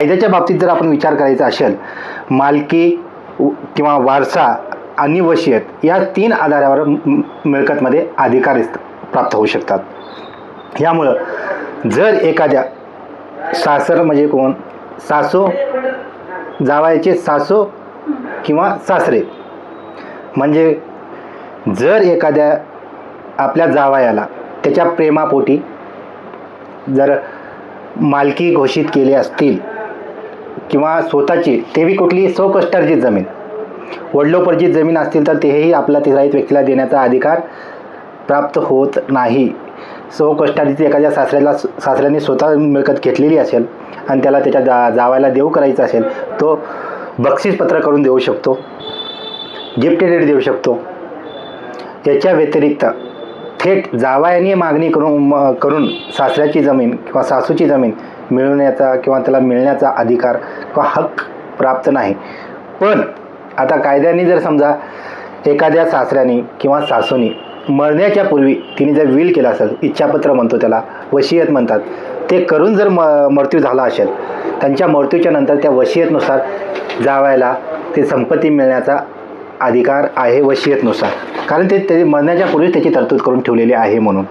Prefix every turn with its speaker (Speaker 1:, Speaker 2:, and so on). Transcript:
Speaker 1: कायद्याच्या बाबतीत जर आपण विचार करायचा असेल मालकी किंवा वारसा आणि वशियत या तीन आधारावर मिळकतमध्ये अधिकार प्राप्त होऊ शकतात. यामुळं जर एखाद्या सासर म्हणजे कोण? सासू जावायचे सासू किंवा सासरे. म्हणजे जर एखाद्या आपल्या जावायाला त्याच्या प्रेमापोटी जर मालकी घोषित केली असतील किंवा स्वतःची तेवी कुठली स्वकष्टार्जित जमीन. वडलोपर्जित जमीन असतील तर तेही आपल्या तिराईत व्यक्तीला देण्याचा अधिकार प्राप्त होत नाही. स्वकष्टार्जित एखाद्या सासऱ्याला सासऱ्याने स्वतः मिळकत घेतलेली असेल आणि त्याला त्याच्या जा जावायला देऊ करायचा असेल तो बक्षीसपत्र करून देऊ शकतो गिफ्ट डेट देऊ शकतो. याच्या व्यतिरिक्त थेट जावायाने मागणी करून म- करून सासऱ्याची जमीन किंवा सासूची जमीन मिळवण्याचा किंवा त्याला मिळण्याचा अधिकार किंवा हक्क प्राप्त नाही. पण आता कायद्याने जर समजा एखाद्या सासऱ्याने किंवा सासूने मरण्याच्या पूर्वी तिने जर विल केलं असेल इच्छापत्र म्हणतो त्याला वशियत म्हणतात ते करून जर म मृत्यू झाला असेल त्यांच्या मृत्यूच्या नंतर त्या वशियतनुसार जावायला ते संपत्ती मिळण्याचा अधिकार आहे वशियतनुसार. कारण ते ते मरण्याच्या पूर्वीच त्याची तरतूद करून ठेवलेली आहे म्हणून.